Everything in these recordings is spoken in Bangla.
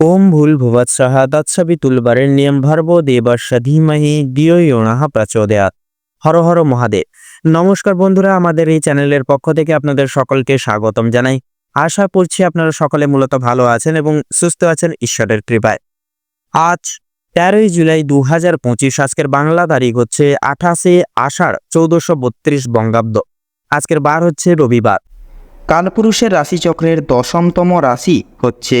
ওম ভুল ভুবৎসহ তৎসবিতুলবরের নিয়ম ভর্ব দেবস্য ধীমহি দিয় ইয়ণাহ প্রচোদয়াৎ। হর হর মহাদেব। নমস্কার বন্ধুরা, আমাদের এই চ্যানেলের পক্ষ থেকে আপনাদের সকলকে স্বাগতম জানাই। আশা করছি আপনারা সকলে মূলত ভালো আছেন এবং সুস্থ আছেন ঈশ্বরের কৃপায়। আজ তেরোই জুলাই দু হাজার পঁচিশ, আজকের বাংলা তারিখ হচ্ছে আঠাশে আষাঢ় চৌদ্দশো বত্রিশ বঙ্গাব্দ। আজকের বার হচ্ছে রবিবার। কালপুরুষের রাশিচক্রের দশমতম রাশি হচ্ছে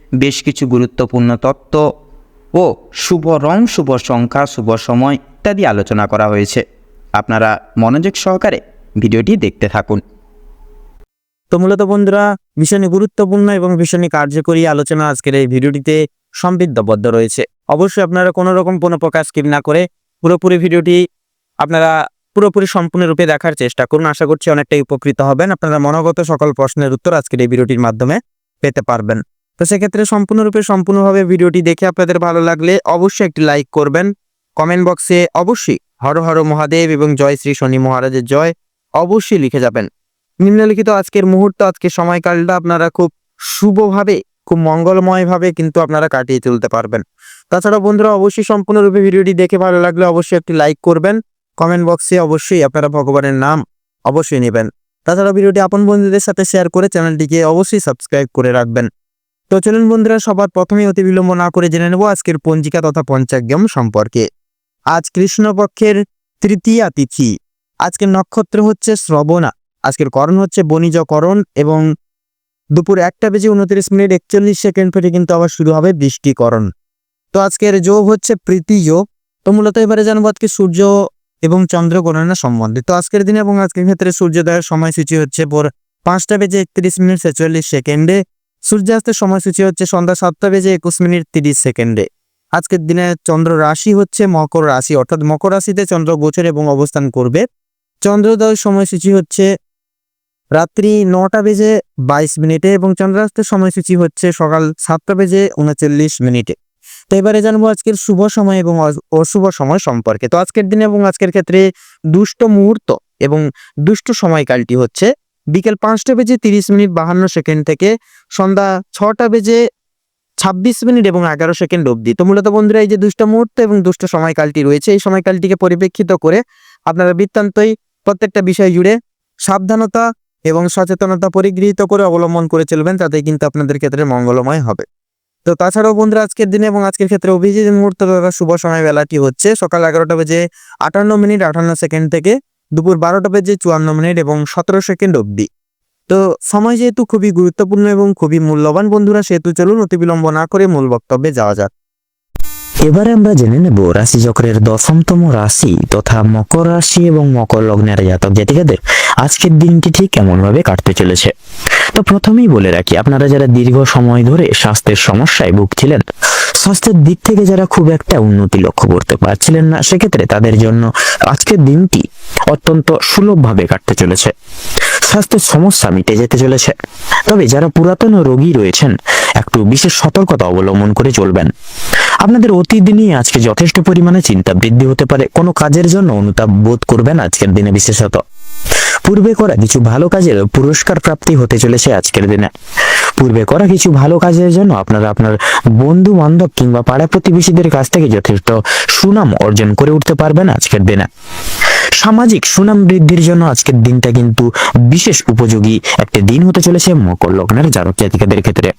বেশ কিছু গুরুত্বপূর্ণ তত্ত্ব ও শুভ রং, শুভ সংখ্যা, শুভ সময় ইত্যাদি আলোচনা করা হয়েছে। আপনারা মনোযোগ সহকারে ভিডিওটি দেখতে থাকুন। তো মূলত বন্ধুরা, ভীষণই গুরুত্বপূর্ণ এবং ভীষণই কার্যকরী আলোচনা আজকের এই ভিডিওটিতে সমৃদ্ধবদ্ধ রয়েছে। অবশ্যই আপনারা কোনো রকম কোনো প্রকার স্কিপ না করে পুরোপুরি ভিডিওটি আপনারা পুরোপুরি সম্পূর্ণরূপে দেখার চেষ্টা করুন। আশা করছি অনেকটাই উপকৃত হবেন। আপনারা মনোগত সকল প্রশ্নের উত্তর আজকের এই ভিডিওটির মাধ্যমে পেতে পারবেন। তো সেক্ষেত্রে সম্পূর্ণরূপে, সম্পূর্ণভাবে ভিডিওটি দেখে আপনাদের ভালো লাগলে অবশ্যই একটি লাইক করবেন। কমেন্ট বক্সে অবশ্যই হর হর মহাদেব এবং জয় শ্রী শনি মহারাজের জয় অবশ্যই লিখে যাবেন। নিম্নলিখিত আজকের মুহূর্ত, আজকের সময়কালটা আপনারা খুব শুভভাবে, খুব মঙ্গলময়ভাবে কিন্তু আপনারা কাটিয়ে তুলতে পারবেন। তাছাড়া বন্ধুরা, অবশ্যই সম্পূর্ণরূপে ভিডিওটি দেখে ভালো লাগলে অবশ্যই একটি লাইক করবেন। কমেন্ট বক্সে অবশ্যই আপনারা ভগবানের নাম অবশ্যই নেবেন। তাছাড়া ভিডিওটি আপন বন্ধুদের সাথে শেয়ার করে চ্যানেলটিকে অবশ্যই সাবস্ক্রাইব করে রাখবেন। তো চলুন বন্ধুরা, সবার প্রথমেই অতি বিলম্ব না করে জেনে নেব আজকের পঞ্জিকা তথা পঞ্চাগ্যম সম্পর্কে। আজ কৃষ্ণপক্ষের তৃতীয়া তিথি। আজকের নক্ষত্র হচ্ছে শ্রবণা। আজকের করণ হচ্ছে বণিজকরণ এবং দুপুর একটা বেজে উনত্রিশ মিনিট একচল্লিশ সেকেন্ড থেকে কিন্তু আবার শুরু হবে বৃষ্টিকরণ। তো আজকের যোগ হচ্ছে প্রীতি যোগ। তো মূলত এবারে জানব আজকে সূর্য এবং চন্দ্র গণনা সম্বন্ধে। তো আজকের দিনে এবং আজকের ক্ষেত্রে সূর্যোদয়ের সময়সূচি হচ্ছে ভোর পাঁচটা বেজে একত্রিশ মিনিট ছেচল্লিশ সেকেন্ডে। সূর্যাস্তের সময়সূচি হচ্ছে সন্ধ্যা সাতটা বেজে একুশ মিনিট তিরিশ সেকেন্ডে। আজকের দিনে চন্দ্র রাশি হচ্ছে মকর রাশি, অর্থাৎ মকর রাশিতে চন্দ্র গোচর এবং অবস্থান করবে। চন্দ্রোদয় সময়সূচি হচ্ছে রাত্রি নটা বেজে বাইশ মিনিটে এবং চন্দ্রাস্তের সময়সূচি হচ্ছে সকাল সাতটা বেজে উনচল্লিশ মিনিটে। তো এবারে জানব আজকের শুভ সময় এবং অশুভ সময় সম্পর্কে। তো আজকের দিনে এবং আজকের ক্ষেত্রে দুষ্ট মুহূর্ত এবং দুষ্ট সময়কালটি হচ্ছে বিকেল পাঁচটা বেজে তিরিশ মিনিট বাহান্ন সেকেন্ড থেকে সন্ধ্যা ছটা বেজে ছাব্বিশ মিনিট এবং এগারো সেকেন্ড অবধি। তো মূলত বন্ধুরা, এই যে দুষ্ট মুহূর্ত এবং দুষ্ট সময়কালটি রয়েছে, এই সময়কালটিকে পরিপ্রেক্ষিত করে আপনারা বৃত্তান্তই প্রত্যেকটা বিষয় জুড়ে সাবধানতা এবং সচেতনতা পরিগৃহীত করে অবলম্বন করে চলবেন তাতে কিন্তু আপনাদের ক্ষেত্রে মঙ্গলময় হবে। তো তাছাড়াও বন্ধুরা, আজকের দিনে এবং আজকের ক্ষেত্রে অভিজিৎ মুহূর্ত শুভ সময় বেলাটি হচ্ছে সকাল এগারোটা বেজে আটান্ন মিনিট আটান্ন সেকেন্ড থেকে দুপুর বারোটা বেজে চুয়ান্ন মিনিট এবং সতেরো সেকেন্ড অবধি। তো সময় যেহেতু খুবই গুরুত্বপূর্ণ এবং খুবই মূল্যবান বন্ধুরা, সেহেতু চলুন অতি বিলম্ব না করে মূল বক্তব্যে যাওয়া যাক। এবারে আমরা জেনে নেব রাশি চক্রের দশমতম রাশি তথা মকর রাশি এবং মকর লগ্নের জাতক জাতিকাদের আজকের দিনটি ঠিক কেমনভাবে কাটতে চলেছে। তো প্রথমেই বলে রাখি, আপনারা যারা দীর্ঘ সময় ধরে স্বাস্থ্যের সমস্যায় ভুগছিলেন, স্বাস্থ্যের দিক থেকে যারা খুব একটা উন্নতি লক্ষ্য করতে পারছিলেন না, সেক্ষেত্রে তাদের জন্য আজকের দিনটি অত্যন্ত সুলভভাবে কাটতে চলেছে। স্বাস্থ্যের সমস্যা মিটে যেতে চলেছে। তবে যারা পুরাতন রোগী রয়েছেন, একটু বিশেষ সতর্কতা অবলম্বন করে চলবেন। আপনাদের অতীত নিয়ে আজকে যথেষ্ট পরিমাণে চিন্তা বৃদ্ধি হতে পারে। কোনো কাজের জন্য অনুতাপ বোধ করবেন আজকের দিনে বিশেষত। পূর্বে করা কিছু ভালো কাজের পুরস্কার প্রাপ্তি হতে চলেছে আজকের দিনে। পূর্বে করা কিছু ভালো কাজের জন্য আপনারা আপনার বন্ধু বান্ধব কিংবা পাড়া প্রতিবেশীদের কাছ থেকে যথেষ্ট সুনাম অর্জন করে উঠতে পারবেন আজকের দিনে। সামাজিক সুনাম বৃদ্ধির জন্য আজকের দিনটা কিন্তু বিশেষ উপযোগী। একটা দিন হতে চলেছে মকর লগ্নের জাতক জাতিকাদের ক্ষেত্রে।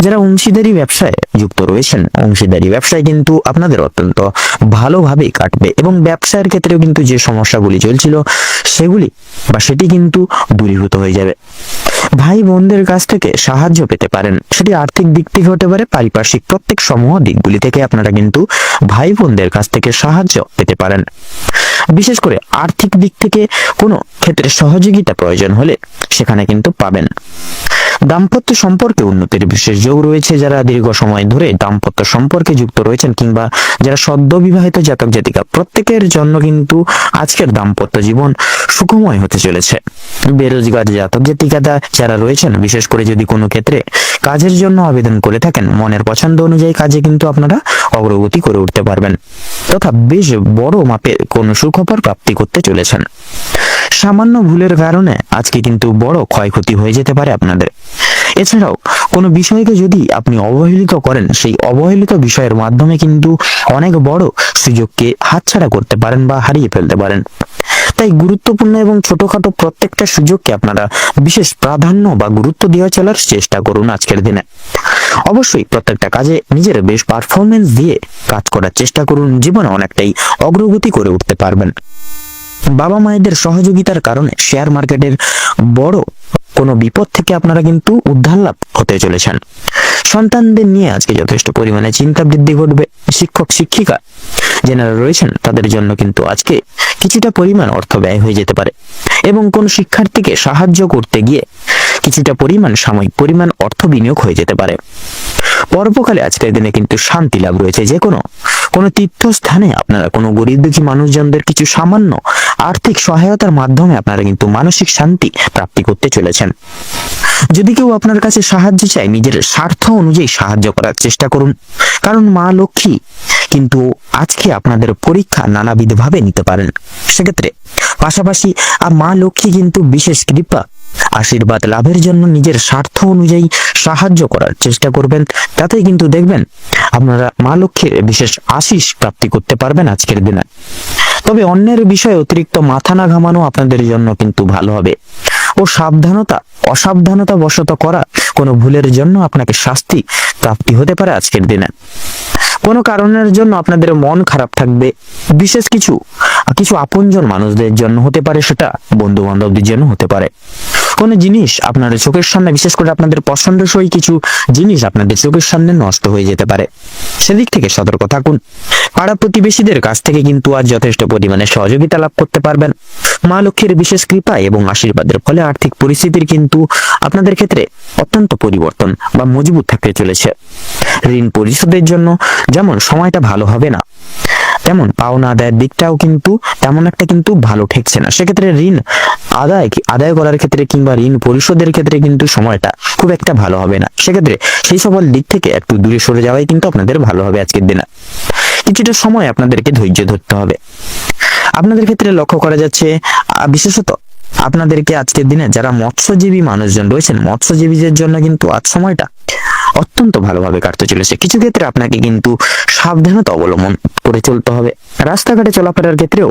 যারা অংশীদারি ব্যবসায় যুক্ত রয়েছেন, অংশীদারি ব্যবসায় কিন্তু আপনাদের অত্যন্ত ভালোভাবেই কাটবে এবং ব্যবসার ক্ষেত্রেও কিন্তু যে সমস্যাগুলি চলছিল, সেগুলি বা সেটি কিন্তু দূরীভূত হয়ে যাবে। ভাই বোনদের কাছ থেকে সাহায্য পেতে পারেন। সেটি আর্থিক দিক থেকে হতে পারে, পারিপার্শ্বিক প্রত্যেক সমূহ দিকগুলি থেকে আপনারা কিন্তু ভাই বোনদের কাছ থেকে সাহায্য পেতে পারেন। বিশেষ করে আর্থিক দিক থেকে কোনো ক্ষেত্রে সহযোগিতা প্রয়োজন হলে সেখানে কিন্তু পাবেন। দাম্পত্য সম্পর্কে উন্নতির বিশেষ যোগ রয়েছে যারা দীর্ঘ সময় ধরে দাম্পত্য সম্পর্কে যুক্ত রয়েছেন কিংবা যারা সদ্য বিবাহিত জাতক জাতিকা, প্রত্যেকের জন্য কিন্তু আজকের দাম্পত্য জীবন সুখময় হতে চলেছে। বেরোজগার জাতক জাতিকাদা যারা রয়েছেন, বিশেষ করে যদি কোনো ক্ষেত্রে কাজের জন্য আবেদন করে থাকেন। মনের পছন্দ অনুযায়ী কাজে কিন্তু আপনারা অগ্রগতি করে উঠতে পারবেন। তথা বেশ বড় মাপের কোনো সুখবর প্রাপ্তি করতে চলেছেন। সামান্য ভুলের কারণে আজকে কিন্তু বড় ক্ষয়ক্ষতি হয়ে যেতে পারে আপনাদের। এছাড়াও কোনো বিষয়কে যদি আপনি অবহেলিত করেন, সেই অবহেলিত বিষয়ের মাধ্যমে কিন্তু অনেক বড় সুযোগকে হাতছাড়া করতে পারেন বা হারিয়ে ফেলতে পারেন। তাই গুরুত্বপূর্ণ এবং ছোটখাটো প্রত্যেকটা সুযোগকে আপনারা বিশেষ প্রাধান্য বা গুরুত্ব দেওয়া চলার চেষ্টা করুন আজকের দিনে। অবশ্যই প্রত্যেকটা কাজে নিজের বেশ পারফরমেন্স দিয়ে কাজ করার চেষ্টা করুন। জীবনে অনেকটাই অগ্রগতি করে উঠতে পারবেন। বাবা মায়েদের সহযোগিতার কারণে শেয়ার মার্কেটের বড় কোনো বিপদ থেকে আপনারা কিন্তু উদ্ধার লাভ হতে চলেছেন। সন্তানদের নিয়ে আজকে যথেষ্ট পরিমাণে চিন্তা বৃদ্ধি ঘটবে। শিক্ষক, শিক্ষিকা যেনারা রয়েছেন, তাদের জন্য কিন্তু আজকে কিছুটা পরিমাণ অর্থ ব্যয় হয়ে যেতে পারে এবং কোন শিক্ষার্থীকে সাহায্য করতে গিয়ে কিছুটা পরিমাণ সাময়িক পরিমাণ অর্থ বিনিয়োগ হয়ে যেতে পারে। পর্বকালে আজকের দিনে কিন্তু শান্তি লাভ রয়েছে। যে কোনো কোনো তীর্থস্থানে আপনারা কোনো গরিব দুঃখী মানুষজনদের কিছু সামান্য আর্থিক সহায়তার মাধ্যমে আপনারা কিন্তু মানসিক শান্তি প্রাপ্তি করতে চলেছেন। যদি কেউ আপনার কাছে সাহায্য চায়, নিজের স্বার্থ অনুযায়ী সাহায্য করার চেষ্টা করুন। কারণ মা লক্ষ্মী কিন্তু আজকে আপনাদের পরীক্ষা নানাবিধভাবে নিতে পারেন। সেক্ষেত্রে পাশাপাশি আর মা লক্ষ্মী কিন্তু বিশেষ কৃপা, আশীর্বাদ লাভের জন্য নিজের স্বার্থ অনুযায়ী সাহায্য করার চেষ্টা করবেন। তাতেই কিন্তু দেখবেন, আপনারা মা লক্ষ্মীর বিশেষ আশিস প্রাপ্তি করতে পারবেন আজকের দিনে। তবে অন্যের বিষয়ে অতিরিক্ত মাথা না ঘামানো আপনাদের জন্য কিন্তু ভালো হবে। ও সাবধানতা, অসাবধানতা বশত করা কোনো ভুলের জন্য আপনাকে শাস্তি প্রাপ্তি হতে পারে আজকের দিনে। কোনো কারণের জন্য আপনাদের মন খারাপ থাকবে। বিশেষ কিছু কিছু আপনজন মানুষদের জন্য হতে পারে সেটা বন্ধু বান্ধবদের জন্য হতে পারে। কোনো জিনিস আপনাদের চোখের সামনে, বিশেষ করে আপনাদের পছন্দসই কিছু জিনিস আপনাদের চোখের সামনে নষ্ট হয়ে যেতে পারে। সেদিক থেকে সতর্ক থাকুন। পাড়া প্রতিবেশীদের কাছ থেকে কিন্তু আজ যথেষ্ট পরিমাণে সহযোগিতা লাভ করতে পারবেন। মা লক্ষ্মীর বিশেষ কৃপা এবং আশীর্বাদের ফলে আর্থিক পরিস্থিতির কিন্তু আপনাদের ক্ষেত্রে অত্যন্ত পরিবর্তন বা মজবুত থাকতে চলেছে। ঋণ পরিশোধের জন্য যেমন সময়টা ভালো হবে না তেমন পাওনা আদায়ের দিকটাও কিন্তু তেমন একটা কিন্তু ভালো ঠেকছে না। সেক্ষেত্রে ঋণ আদায় আদায় করার ক্ষেত্রে কিংবা ঋণ পরিশোধের ক্ষেত্রে কিন্তু সময়টা খুব একটা ভালো হবে না। সেক্ষেত্রে সেই সকল দিক থেকে একটু দূরে সরে যাওয়াই কিন্তু আপনাদের ভালো হবে আজকের দিনে। কিছুটা সময় আপনাদেরকে ধৈর্য ধরতে হবে। আপনাদের ক্ষেত্রে লক্ষ্য করা যাচ্ছে বিশেষত আপনাদেরকে আজকের দিনে যারা মৎস্যজীবী মানুষজন রয়েছেন, মৎস্যজীবীদের জন্য কিন্তু আজ সময়টা অত্যন্ত ভালোভাবে কাটতে চলেছে। কিছু ক্ষেত্রে আপনাকে কিন্তু সাবধানতা অবলম্বন করে চলতে হবে। রাস্তাঘাটে চলাফেরার ক্ষেত্রেও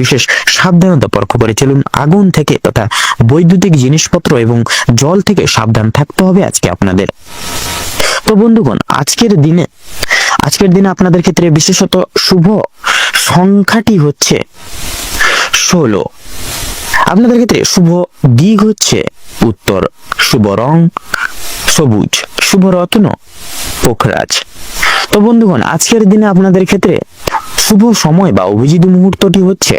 বিশেষ সাবধানতা পরখ করে চলুন। আগুন থেকে তথা বৈদ্যুতিক জিনিসপত্র এবং জল থেকে সাবধান থাকতে হবে আজকে আপনাদের। তো বন্ধুগণ, আজকের দিনে আজকের দিনে আপনাদের ক্ষেত্রে বিশেষত শুভ সংখ্যাটি হচ্ছে ষোলো। আপনাদের ক্ষেত্রে শুভ দিক হচ্ছে উত্তর, শুভ রং সবুজ, শুভ রত্ন পোখরাজ। তো বন্ধুগণ, আজকের দিনে আপনাদের ক্ষেত্রে শুভ সময় বা অভিজিৎ মুহূর্তটি হচ্ছে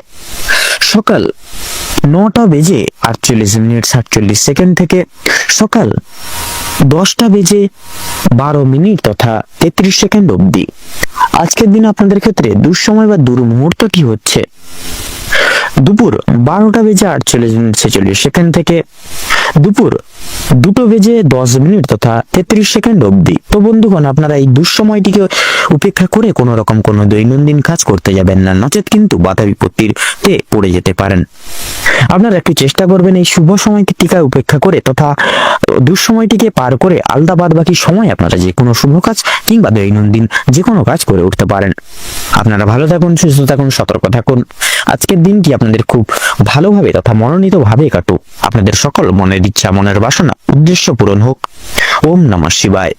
সকাল নটা বেজে আটচল্লিশ মিনিট সাতচল্লিশ সেকেন্ড থেকে সকাল দশটা বেজে বারো মিনিট তথা তেত্রিশ সেকেন্ড অবধি। আজকের দিনে আপনাদের ক্ষেত্রে দুঃসময় বা দুর্মুহূর্তটি হচ্ছে দুপুর বারোটা বেজে আটচল্লিশ মিনিট ছেচল্লিশ সেকেন্ড থেকে দুপুর দুটো বেজে দশ মিনিট তথা তেত্রিশ সেকেন্ড অবধি। তো বন্ধুগণ, আপনারা এই দুঃসময়টিকে উপেক্ষা করে কোনো রকম কোনো দৈনন্দিন কাজ করতে যাবেন না। নচেত কিন্তু বাধা বিপত্তির তে পড়ে যেতে পারেন। আপনারা একটু চেষ্টা করবেন এই শুভ সময়টিকে উপেক্ষা করে তথা দুঃসময়টিকে পার করে আলাদা বাদ বাকি সময় আপনারা যে কোনো শুভ কাজ কিংবা দৈনন্দিন যে কোনো কাজ করে উঠতে পারেন। আপনারা ভালো থাকুন, সুস্থ থাকুন, সতর্ক থাকুন। আজকের দিনটি আপনাদের খুব ভালোভাবে তথা মনোনীত ভাবে কাটুক। আপনাদের সকল মনের ইচ্ছা, মনের বাসনা, উদ্দেশ্য পূরণ হোক। ওম নমঃ শিবায়।